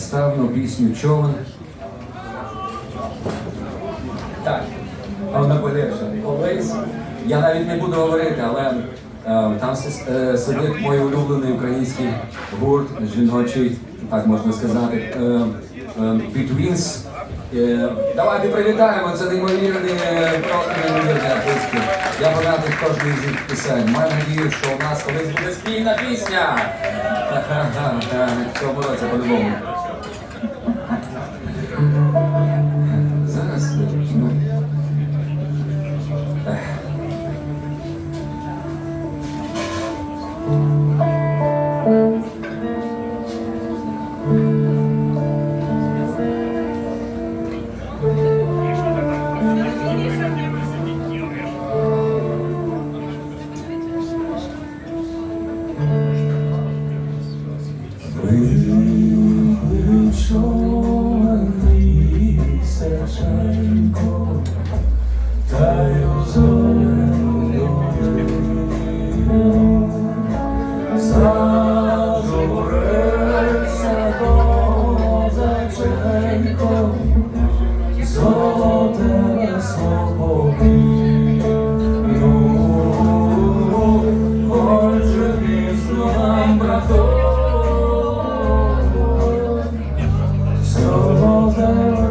представимо пісню Човен. Так, вона полегше. Колись. Я навіть не буду говорити, але е, там е, сидить мій улюблений український гурт жіночий, так можна сказати, е, е. Е, давайте привітаємо, це неймовірні, е, просто. Я фанатик кожної з їх пісень. Маю надію, що у нас колись буде спільна пісня. В цьому році по-любому. Зараз. Нам, браток, Золоте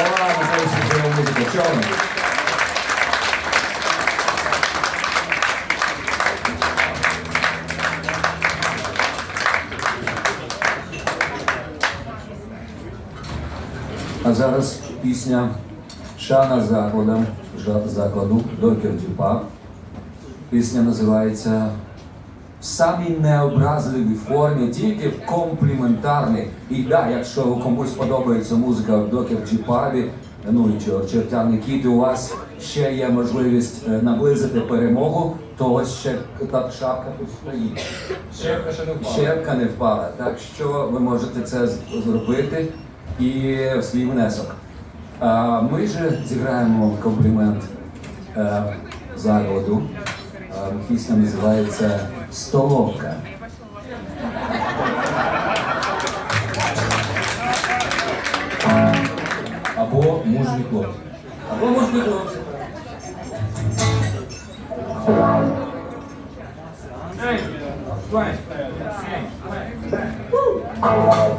Слова настоящей живой музыки. Човен. А зараз пісня Шана закладом закладу Докер Дюпа. Пісня називається в самій необразливій формі, тільки в компліментарній. І да, якщо комусь подобається музика в Докер Джіпаві, ну і чертяний кіт, у вас ще є можливість е, наблизити перемогу, то ось ще та шапка тут стоїть. Щепка ще не впала. Щепка не впала. Так що ви можете це зробити і в свій внесок. А, ми же зіграємо комплімент е, закладу. Е, Пісня називається Столовка. Або мужній хлопці. Або можна хлопці. Кожного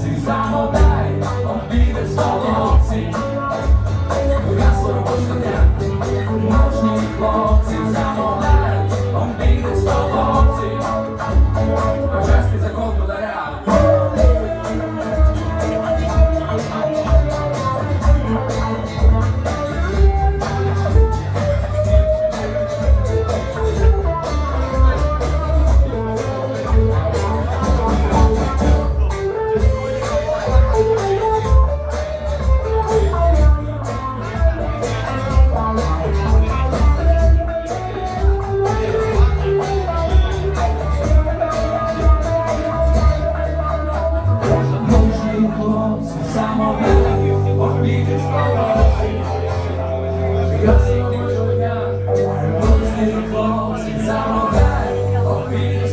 since I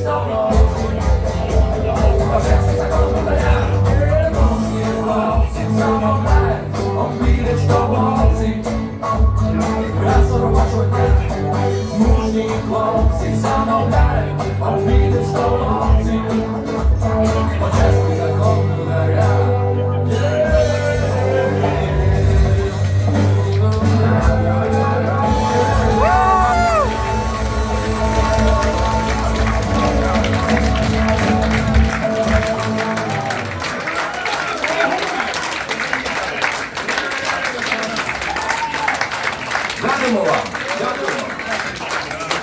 обіди в